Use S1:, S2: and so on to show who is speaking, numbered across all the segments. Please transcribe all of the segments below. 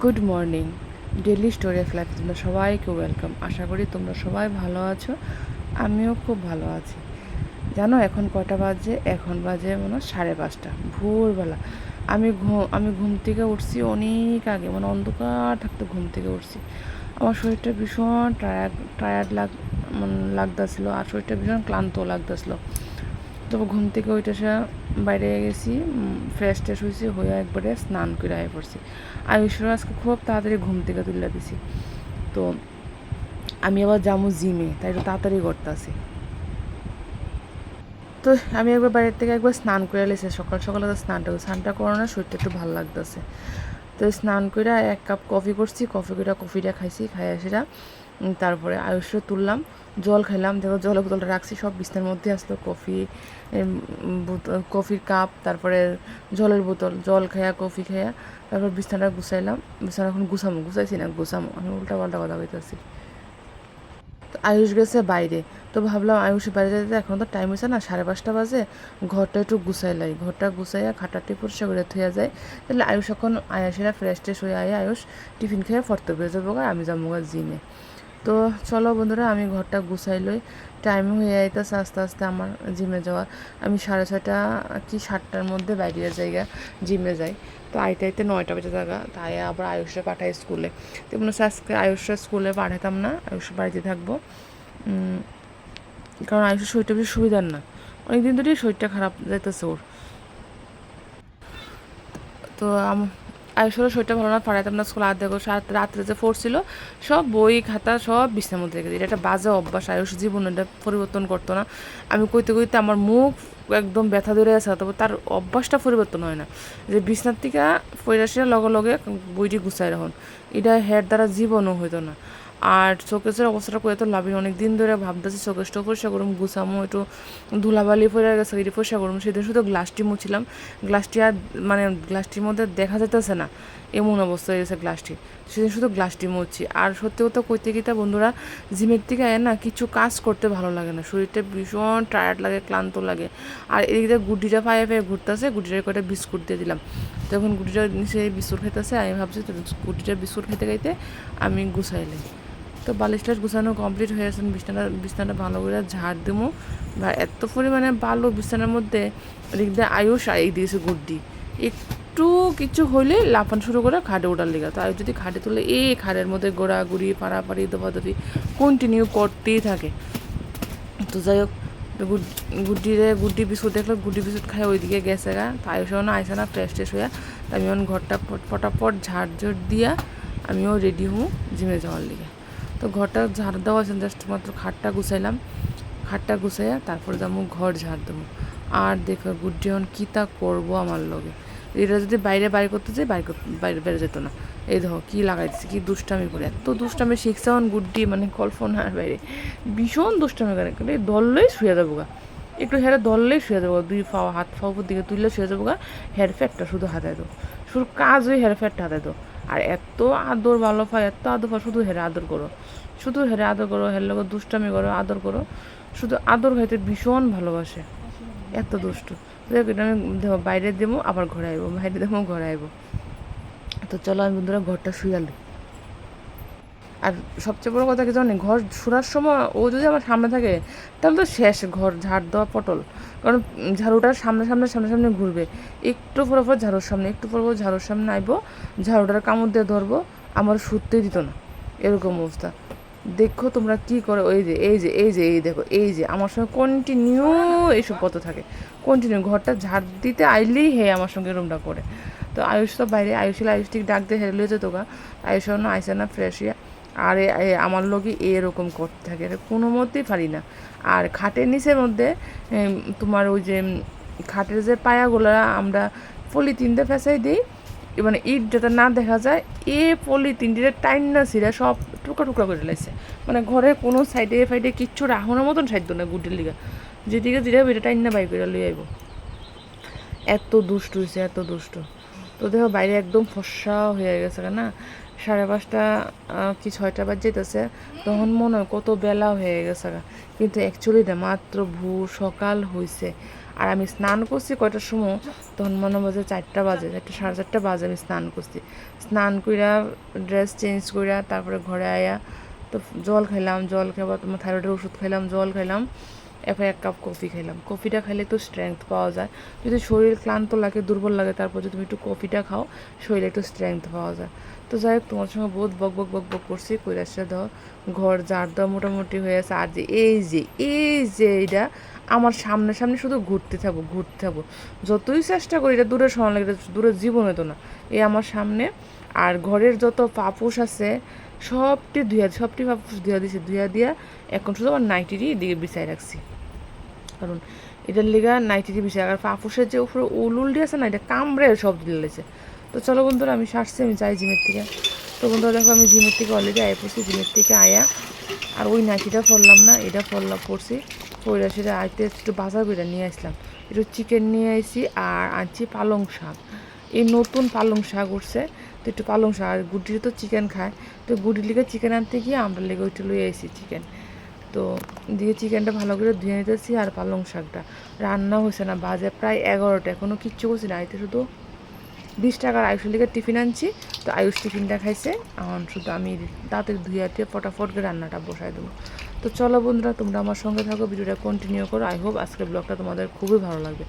S1: Good morning daily story of life তোমরা সবাইকে welcome আশা করি তোমরা সবাই ভালো আছো, আমিও খুব ভালো আছি। জানো, এখন কটা বাজে? এখন বাজে মনে সাড়ে পাঁচটা, ভোরবেলা। আমি ঘুম আমি ঘুম থেকে উঠছি অনেক আগে মানে অন্ধকার থাকতে ঘুম থেকে উঠছি। আমার শরীরটা ভীষণ টায়ার্ড টায়ার্ড লাগ মানে লাগতেছিলো, আর শরীরটা ভীষণ ক্লান্ত লাগতেছিলো। তবে ঘুম থেকে ওইটা সে বাইরে গেছি ফ্রেশ ট্রেশ হয়েছি হয়ে একবারে স্নান করে আয় পড়ছি। আয়ুষের আজকে খুব তাড়াতাড়ি ঘুম থেকে তুলে দিছি। তো আমি আবার যাব জিমে তাই একটু তাড়াতাড়ি করতেছি। তো আমি একবার বাইরের থেকে একবার স্নান করে এলেছি সকাল সকালে তো স্নানটা স্নানটা করো না শরীরটা একটু ভালো লাগতেছে। তো স্নান করে এক কাপ কফি করছি কফি করে কফিটা খাইছি খাই আসিরা উম, তারপরে আয়ুষও তুললাম। জল খাইলাম দেখো জলের বোতলটা রাখছি, সব বিছনার মধ্যে আসলো, কফি কফির কাপ, তারপরে জলের বোতল, জল খাইয়া কফি খাইয়া তারপর বিছানাটা গুছাইলাম বিছানা এখন গুছামো, গুছাইছি না, গুছামো, আমি উল্টা পাল্টা কথা কইতাছি। তো আয়ুষ গেছে বাইরে, তো ভাবলাম আয়ুষের বাইরে যেতে এখন তো টাইম হয়েছে না, সাড়ে পাঁচটা বাজে, ঘরটা একটু গুছাই লাই, ঘরটা গুছাইয়া খাটাটি পরিষ্কার করে থুয়া যায় তাহলে আয়ুষ এখন আয়াসেরা ফ্রেশ ট্রেশ হয়ে আয়, আয়ুষ টিফিন খেয়ে ফরতে বেরো যাব আমি যাব জিমে। তো চলো বন্ধুরা, আমি ঘরটা গুছাই লই। টাইম হয়ে আইতেছে আস্তে আস্তে আমার জিমে যাওয়ার। আমি সাড়ে ছয়টা কি সাতটার মধ্যে বাইরে জায়গা জিমে যাই। তো আইতে আইতে নয়টা বেজে থাকা তাই আবার আয়ুষে পাঠাই স্কুলে। তো মনে হচ্ছে আজকে আয়ুষরা স্কুলে পাঠাতাম না, আয়ুষ বাড়িতে থাকব। কারণ আয়ুষের শরীরটা বেশি সুবিধার না। অনেকদিন ধরেই শরীরটা খারাপ যাইতেছে ওর। তো আয়ুষেরও শরীরটা ভালো না পাঠাতাম না, স্কুল আর রাত্রে যে পড়ছিল সব বই, খাতা, সব বিছনার মধ্যে রেখে দিই এটা একটা বাজে অভ্যাস আয়ুষ জীবন এটা পরিবর্তন করতো না। আমি কইতে কইতে আমার মুখ একদম ব্যথা ধরে আছে তবে তার অভ্যাসটা পরিবর্তন হয় না। যে বিছনার থেকে ফৈরাসিয়া লগে লগে বইটি গুছাই রাখুন। এটা হের দ্বারা জীবনও হইতো না। আর শোকেসের অবস্থাটা করে তো লাভই অনেক দিন ধরে ভাবতেছি শোকেসটা পরিষ্কার করুম গুছামো, একটু ধুলাবালি পরে গেছে এটি পরিষ্কার করুম সেদিন শুধু গ্লাসটি মুছিলাম। গ্লাসটি আর মানে গ্লাসটির মধ্যে দেখা যেতেছে না, এমন অবস্থা হয়ে গেছে গ্লাসটি সেদিন শুধু গ্লাসটি মুছছি আর সত্যি কথা কইতে গিয়ে বন্ধুরা জিমের থেকে আয় না কিছু কাজ করতে ভালো লাগে না। শরীরটা ভীষণ টায়ার্ড লাগে, ক্লান্ত লাগে। আর এদিকে গুটিটা পায়ে পায়ে ঘুরতেছে, গুটিটার কয়েকটা বিস্কুট দিয়ে দিলাম। তখন গুটিটা নিচে বিস্কুট খেতেছে আমি ভাবছি তো গুটিটা বিস্কুট খেতে খাইতে আমি গুছাইলাই তো বালিশ টালিশ গুছানো কমপ্লিট হয়ে গেছে বিছানাটা বিছানাটা ভালো করে ঝাড় দেবো বা এত পরিমাণে বালু বিছানার মধ্যে দিয়ে আয়ুষ আর দিয়েছে গুড্ডি। একটু কিছু হইলে লাফান শুরু করে খাটে ওঠার লেগে। তো আয়ুষ যদি খাটে তুলে এই খাটের মধ্যে গোড়াগুড়ি পাড়াপাড়ি দফাদফি কন্টিনিউ করতেই থাকে। তো যাই হোক গুড্ডিরে গুড্ডি বিস্কুট দেখল, গুড্ডি বিস্কুট খাই ওইদিকে গেছে গা। তো আয়ুষও না আইসে না ফ্রেশ ট্রেশ হইয়া। তো আমি এখন ঘরটা ফট- ফটাফট ঝাড় ঝাড় দিয়া আমিও রেডি হব জিমে যাওয়ার লিগে। তো ঘরটা ঝাড় দেওয়া আছে জাস্ট মাত্র খাটটা গুছাইলাম। খাটটা গুছাইয়া তারপরে যাব, ঘর ঝাড় দেবো। আর দেখো গুড্ডি এখন কী তা করব আমার লগে। এটা যদি বাইরে বাইরে করতে যাই বাইরে বাইরে বেড়ে যেত না। এই দেখো কী লাগাইছে কি দুষ্টামি করে। এত দুষ্টামি শিখছে এখন গুড্ডি মানে কল্পনার বাইরে। ভীষণ দুষ্টামি করে এই দললেই শুয়ে যাব গা। একটু হেরে দললেই শুয়ে যাব। দুই ফাও, হাত ফাও দিকে তুললে শুয়ে যাব গা। হেয়ার ফ্যাটটা শুধু হাতায় দো শুধু কাজ ওই হেয়ার ফ্যাটটা হাতায় দো আর এত আদর ভালো পায় এত আদর পায় শুধু হেরে আদর করো। শুধু হেরে আদর করো, হের লোক দুষ্টামি করো, আদর করো। শুধু আদর খাইতে ভীষণ ভালোবাসে। এত দুষ্ট। এটা আমি বাইরে দেবো, আবার ঘরে আইবো, বাইরে দেবো, ঘরে আইবো। তো চলো আমি বন্ধুরা ঘরটা শুয়ালি আর সবচেয়ে বড় কথা কি জানি, ঘর শুরার সময় ও যদি আমার সামনে থাকে, তাহলে তো শেষ ঘর, ঝাড় দেওয়া পটল। কারণ ঝাড়ুটার সামনে সামনে সামনে সামনে ঘুরবে। একটু পরে পর ঝাড়ুর সামনে, একটু পরে পর ঝাড়ুর সামনে আইবো, ঝাড়ুটার কামড় দিয়ে ধরবো, আমার শুতেই দিত না। এরকম অবস্থা। দেখো তোমরা কি করো, এই যে এই যে এই যে, এই দেখো, এই যে, আমার সঙ্গে কন্টিনিউ এইসব পথ থাকে। কন্টিনিউ ঘরটা ঝাড় দিতে আইলেই হে আমার সঙ্গে রুমটা করে। তো আয়ুষ তো বাইরে, আয়ুষ আয়ুষ ঠিক ডাক দিয়ে হেরে লিয়ে যেত গা। আয়ুষ না আইসে না ফ্রেশ আর আমার লোকই এরকম করতে থাকে কোনো মতেই পারি না। আর খাটের নিচের মধ্যে তোমার ওই যে, খাটের যে পায়াগুলো আমরা পলিথিনতে ফেসাই দিই মানে ইট যাতে না দেখা যায়, এ পলিথিনটিতে টাইন না ছিঁড়ে সব টুকরা টুকরা করে লাইছে মানে ঘরের কোনো সাইডে ফাইডে কিচ্ছু রাখনের মতন সাইড না গুটির লিগা। যেদিকে যেটা এটা টাইন না বাই করে লই আইব। এত দুষ্ট হয়েছে এত দুষ্ট। তো দেখো বাইরে একদম ফর্সা হয়ে গেছে না। সাড়ে পাঁচটা কি ছয়টা বাজ যেতেছে তখন মনে হয় কত বেলা হয়ে গেছে কিন্তু অ্যাকচুয়ালি না মাত্র ভোর সকাল হয়েছে আর আমি স্নান করছি কয়টার সময়, তখন মনে বাজে চারটা বাজে, চারটা, সাড়ে চারটা বাজে আমি স্নান করছি। স্নান কইরা ড্রেস চেঞ্জ কইরা, তারপরে ঘরে আয়া, তো জল খাইলাম, জল খাবার তোমার থাইরয়েডের ওষুধ খাইলাম, জল খাইলাম, এরপর এক কাপ কফি খাইলাম। কফিটা খাইলে তো স্ট্রেংথ পাওয়া যায়। যদি শরীর ক্লান্ত লাগে, দুর্বল লাগে, তারপর যদি তুমি একটু কফিটা খাও, শরীরে একটু স্ট্রেংথ পাওয়া যায়। তো যাই হোক, তোমার সঙ্গে বহুত বক বক বক বক করছি কৈরাসটা ধর ঘর যার দেওয়া মোটামুটি হয়ে আছে। আর যে এই যে এই যে এইটা আমার সামনে সামনে শুধু ঘুরতে থাকব ঘুরতে থাকব। যতই চেষ্টা করি, এটা দূরে সময় লাগে, এটা দূরে জীবন হতো না। এই আমার সামনে, আর ঘরের যত পাপুস আছে, সবটি ধুয়া সবটি পাপুস ধুয়া দিছে ধুয়া দিয়া এখন শুধু আমার নাইটিরই এদিকে বিছাই রাখছি। কারণ এটার লিগা নাইটিটি বিছাই আর পাপুসের যে উপরে উলুল দিয়ে আছে না, এটা কামড়ে সব দিলেছে তো চলো বন্ধুরা, আমি সারছি, আমি যাই জিমের থেকে তো বন্ধুরা, দেখো আমি জিমের থেকে অলরেডি আয় পড়ছি, জিমের থেকে আয়া। আর ওই নাইটিটা পরলাম না, এটা পরলাম পড়ছি। পরে সেটা আইতে একটু বাজার করে নিয়ে আসলাম। একটু চিকেন নিয়ে আসি আর আনছি পালং শাক। এই নতুন পালং শাক উঠছে, তো একটু পালং শাক। আর গুটির তো চিকেন খায়, তো গুটির লিগে চিকেন আনতে গিয়ে আমরা লেগে ওইটা লুয়ে আসি চিকেন তো দিয়ে চিকেনটা ভালো করে ধুয়ে নিতেছি আর পালং শাকটা। রান্না হয়েছে না, বাজে প্রায় এগারোটা এখনও কিচ্ছু করছি না, আইতে শুধু বিশ টাকার আয়ুষ লিগে টিফিন আনছি। তো আয়ুষ টিফিনটা খাইছে এখন শুধু আমি তাড়াতাড়ি ধুয়ে ফটাফট রান্নাটা বসাই দেবো। তো চলো বন্ধুরা, তোমরা আমার সঙ্গে থাকো, ভিডিওটা কন্টিনিউ করো। আই হোপ আজকের ব্লগটা তোমাদের খুবই ভালো লাগবে।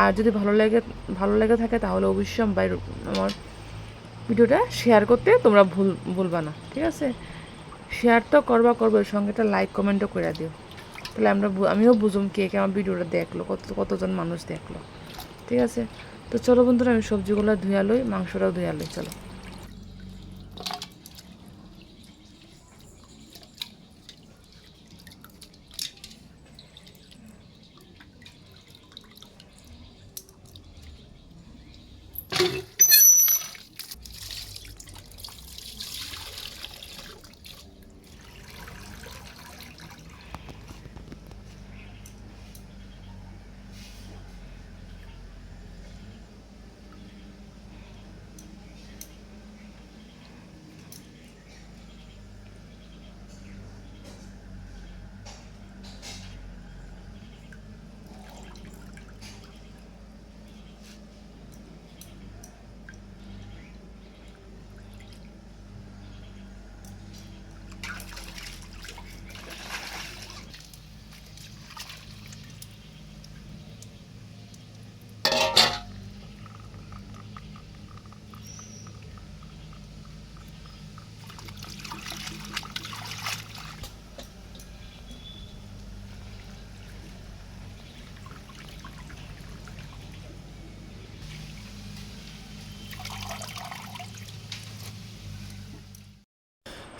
S1: আর যদি ভালো লাগে, ভালো লেগে থাকে, তাহলে অবশ্যই আমি বাইরে আমার ভিডিওটা শেয়ার করতে তোমরা ভুল ভুলবা না, ঠিক আছে? শেয়ার তো করবা, করব, এর সঙ্গে একটা লাইক কমেন্টও করে দিও। তাহলে আমরা আমিও বুঝুম কে কে আমার ভিডিওটা দেখল, কত কতজন মানুষ দেখল, ঠিক আছে? তো চলো বন্ধুরা আমি সবজিগুলো ধুয়া লই মাংসটাও ধুয়া লই চলো।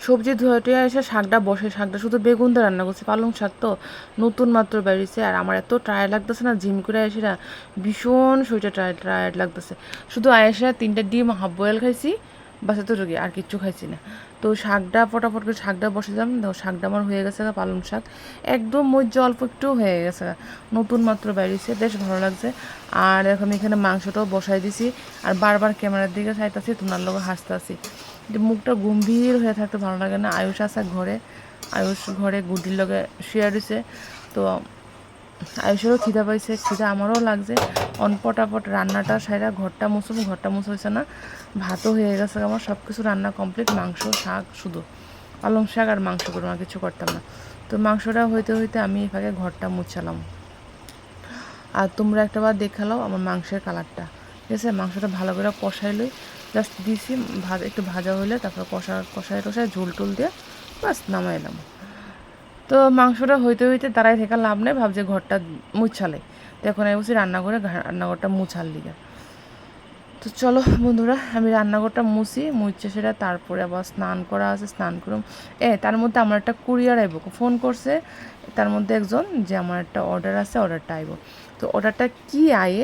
S1: সবজি ধুয়ে এসে শাকটা বসে। শাকটা শুধু বেগুন দিয়ে রান্না করছি, পালং শাক তো নতুন মাত্র বেরিয়েছে। আর আমার এত টায়ার্ড লাগতেছে না, জিম করে এসে না ভীষণ শরীরটা টায়ার্ড টায়ার্ড লাগতেছে। শুধু আয়েসা তিনটা ডিম হাফ বয়েল খাইছি, বাস এতটুকু আর কিচ্ছু খাইছি না। তো শাকটা ফটাফট করে শাকটা বসে যাম তো শাকটা আমার হয়ে গেছে পালং শাক। একদম মজ্জ অল্প একটু হয়ে গেছে। নতুন মাত্র বেরিয়েছে, বেশ ভালো লাগছে। আর এখন এখানে মাংসটাও বসাই দিছি। আর বারবার ক্যামেরার দিকে চাইতেছি, তোমার লোক হাসতে যে মুখটা গম্ভীর হয়ে থাকতে ভালো লাগে না। আয়ুষ আছে ঘরে। আয়ুষ ঘরে গুডির লগে শেয়ার দিছে তো আয়ুষেরও খিদা পাইছে। খিদা আমারও লাগছে। অনপটাপট রান্নাটা সাইরা ঘরটা মুছুম, ঘরটা মুছে হয়েছে না। ভাতও হয়ে গেছে আমার। সব কিছু রান্না কমপ্লিট। মাংস, শাক শুধু। পালং শাক আর মাংস আর কিছু করতাম না। তো মাংসটা হইতে হইতে আমি এভাবে ঘরটা মুছালাম। আর তোমরা একটা বার দেখালাও আমার মাংসের কালারটা। ঠিক আছে? মাংসটা ভালো করে কষাই লই জাস্ট দিছি ভাজা, একটু ভাজা হলে তারপর কষা, কষায় টষায় ঝোল টোল দিয়ে বাস নামাই নামাইলাম তো মাংসটা হইতে হইতে দাঁড়াই থেকে লাভ নেই, ভাবছে ঘরটা মুছালে। তো এখন আমি বলছি রান্নাঘরে রান্নাঘরটা মুছাল লিগে। তো চলো বন্ধুরা, আমি রান্নাঘরটা মুছি, মুছে সেটা তারপরে আবার স্নান করা আছে, স্নান করুম। এ, তার মধ্যে আমার একটা কুরিয়ার আইব, ফোন করছে, তার মধ্যে একজন যে আমার একটা অর্ডার আছে, অর্ডারটা আইব। তো অর্ডারটা কি আয়ে,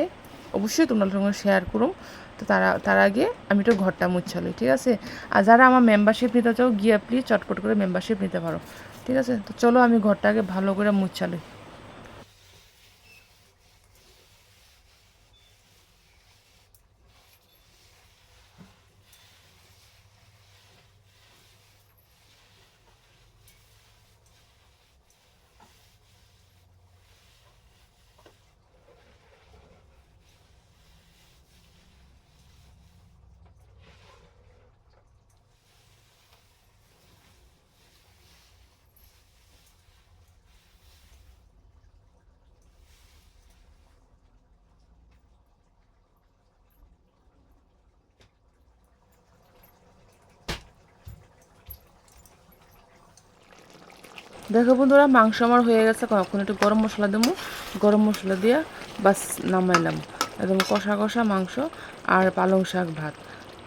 S1: অবশ্যই তোমরা সঙ্গে শেয়ার করুম। তো তারা, তার আগে আমি একটু ঘরটা মুছালি, ঠিক আছে? আর যারা আমার মেম্বারশিপ নিতে চাও, গিয়ে প্লিজ চটপট করে মেম্বারশিপ নিতে পারো, ঠিক আছে? তো চলো আমি ঘরটাকে ভালো করে মুছালি দেখো বন্ধুরা, মাংস আমার হয়ে গেছে। এখন একটু গরম মশলা দেবো। গরম মশলা দিয়ে বাস নামাইলাম একদম কষা কষা মাংস আর পালং শাক ভাত।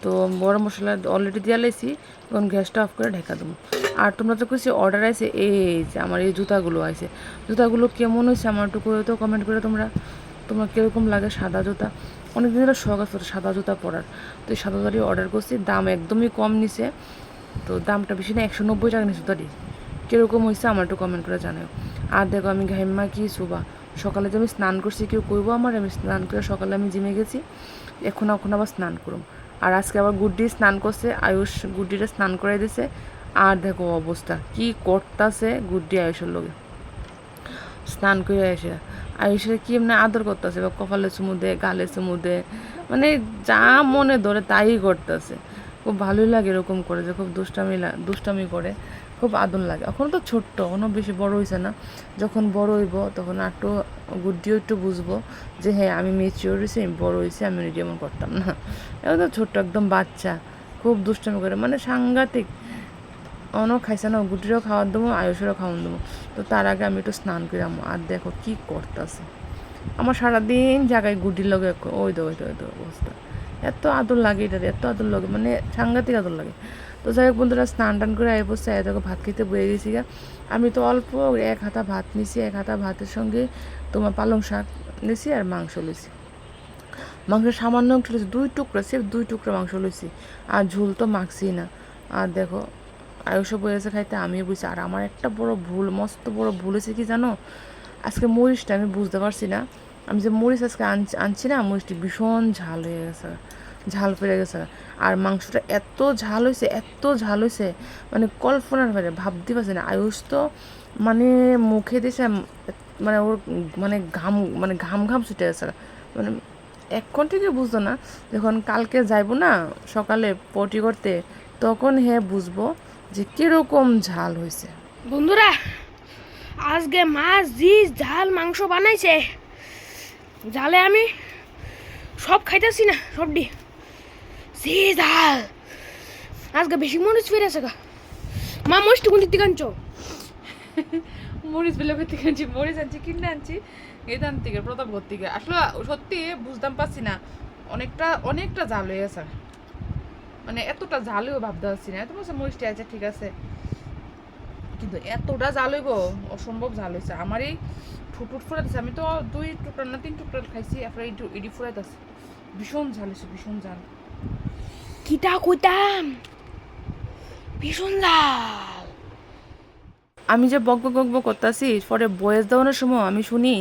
S1: তো গরম মশলা অলরেডি দিয়ে লাইছি এখন গ্যাসটা অফ করে ঢেকা দেবো। আর তোমরা তো কিছু অর্ডার আছে এই যে আমার এই জুতাগুলো আছে জুতাগুলো কেমন হয়েছে আমার একটু করে তো কমেন্ট করে তোমরা। তোমার কীরকম লাগে সাদা জুতা? অনেক দিন শখ আছে সাদা জুতা পরার। তো এই সাদা জুতাটি অর্ডার করছি, দাম একদমই কম নিছে। তো দামটা বেশি না, একশো নব্বই টাকা নিচ্ছে জুতাটি কীরকম হয়েছে আমার একটু কমেন্ট করে জানাও। আর দেখো আমি ঘাইমা কি সুবা সকালে যে আমি স্নান করছি, কেউ কইবো আমার আমি স্নান করে সকালে আমি জিমে গেছি, এখন এখন আবার স্নান করুম। আর আজকে আবার গুড্ডি স্নান করছে, আয়ুষ গুড্ডিটা স্নান করাই দিছে। আর দেখো অবস্থা, কি করতাছে গুড্ডি আয়ুষের লোকে স্নান করে এসে, আয়ুষের কি এমনি আদর করতেছে, বা কপালে চুমু দেয় গালে চুমু দেয় মানে যা মনে ধরে তাই করতেছে। খুব ভালোই লাগে এরকম করে যে, খুব দুষ্টামি দুষ্টামি করে। খুব আদর লাগে। এখন তো ছোট্ট এখনও বেশি বড় হয়েছে না। যখন বড় হইব, তখন একটু গুড্ডিও একটু বুঝব যে হ্যাঁ আমি মেচিওর হয়েছি আমি বড় হয়েছি আমি নিজে এমন করতাম না। এখন তো ছোট্ট, একদম বাচ্চা, খুব দুষ্টামি করে। মানে সাংঘাতিক। অনও খাইছে না, গুটিরও খাওয়ার দেবো, আয়ুষেরও খাওয়ান দেবো। তো তার আগে আমি একটু স্নান করাম আর দেখো কি করতেছে। আমার সারাদিন জায়গায় গুটির লগে ওই তো ওই তো অবস্থা। এত আদর লাগে এটার এত আদর লাগে। মানে সাংঘাতিক আদর লাগে। তো যাই হোক বন্ধুরা, স্নান টান করে বসছে আয় দেখো, ভাত খেতে বয়ে গেছি গা। আমি তো অল্প এক হাতা ভাত নিছি, এক হাতা ভাতের সঙ্গে তোমার পালং শাক নিছি আর মাংস লইছি। মাংস সামান্য একটু লইছি, দুই টুকরা সে দুই টুকরা মাংস লইছি। আর ঝুল তো মাখছি না। আর দেখো আয়ুষও বলেছে খাইতে, আমিও বুঝছি আর আমার একটা বড় ভুল, মস্ত বড় ভুল হয়েছে কি জানো? আজকে মরিচটা আমি বুঝতে পারছি না। আমি যে মরিচ আজকে আনছি আনছি না, মরিচটি ভীষণ ঝাল হয়ে গেছে। ঝাল পড়ে গেছে। আর মাংসটা এত ঝাল হয়েছে এত ঝাল হয়েছে মানে কল্পনার বাইরে, ভাবতে পারছি না। আয়ুষ তো মানে মুখে দিছে মানে ওর মানে ঘাম মানে ঘাম ঘাম ছুটে গেছে। মানে এখন থেকে বুঝতো না, যখন কালকে যাইবো না সকালে পটি করতে, তখন হে বুঝব যে কীরকম ঝাল হয়েছে
S2: বন্ধুরা, আজকে মাছ জি ঝাল মাংস বানাইছে জালে আমি সব খাইতেছি না, সবডি। ঝাল আজকে বেশি মরিচ ফিরেছে গা। মা মরিচ টুকুন দিতে কাঞ্চো
S1: মরিচ বেলে থেকে আনছি? মরিচ আনছি, কিনে আনছি। এদান থেকে প্রতাপগড় থেকে। আসলে সত্যি বুঝতাম, পারছি না। অনেকটা অনেকটা জাল হয়ে গেছে। মানে এতটা জাল হইব ভাবতে পারছি না। এত মরিচটা আছে ঠিক আছে। কিন্তু এতটা জাল হইব, অসম্ভব জাল হয়েছে আমার এই ঠুটুট ফুরাইতেছে। আমি তো দুই টুকরা না, তিন টুকরা খাইছি। এরপরে ইডি ফুরাইতেছে। ভীষণ ঝাল হয়েছে ভীষণ ঝাল।
S2: কিটা কইতাম? ভীষণ ঝাল
S1: আমি যে বক বক বক করতেছি, পরে বয়স দেওয়ানোর সময় আমি শুনি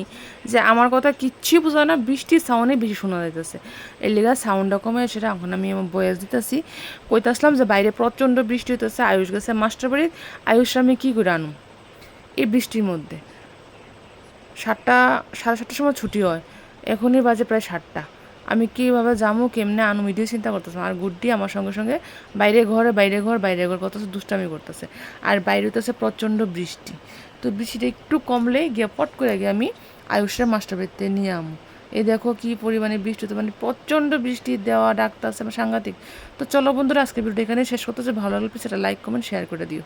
S1: যে আমার কথা কিচ্ছু বোঝা না বৃষ্টির সাউন্ডে বেশি শোনা যাইতেছে। এর লেগা সাউন্ডটা কমে সেটা এখন আমি আমার বয়স দিতেছি। কইতাছিলাম যে বাইরে প্রচণ্ড বৃষ্টি হইতেছে, আয়ুষ গেছে মাস্টার বাড়ির। আয়ুষ আমি কী করে আনুম এই বৃষ্টির মধ্যে। সাতটা, সাড়ে সাতটার সময় ছুটি হয়। এখনই বাজে প্রায় সাতটা। আমি কীভাবে যাব কেমনে আনু মিডিও চিন্তা করতেছিলাম। আর গুড্ডি আমার সঙ্গে সঙ্গে বাইরে ঘরে, বাইরে ঘর বাইরে ঘর কত দুষ্টামি করতেছে। আর বাইরে হইতেছে প্রচণ্ড বৃষ্টি। তো বৃষ্টিটা একটু কমলে গিয়ে পট করে গিয়ে আমি আয়ুষের মাস্টার বাড়িতে নিয়ে আমো। এই দেখো কি পরিমাণে বৃষ্টি হতে মানে প্রচণ্ড বৃষ্টি দেওয়া ডাকতে আছে সাংঘাতিক। তো চলো বন্ধুরা আজকে ভিডিওটা এখানে শেষ করতেছে। ভালো লাগলে সেটা লাইক কমেন্ট শেয়ার করে দিও।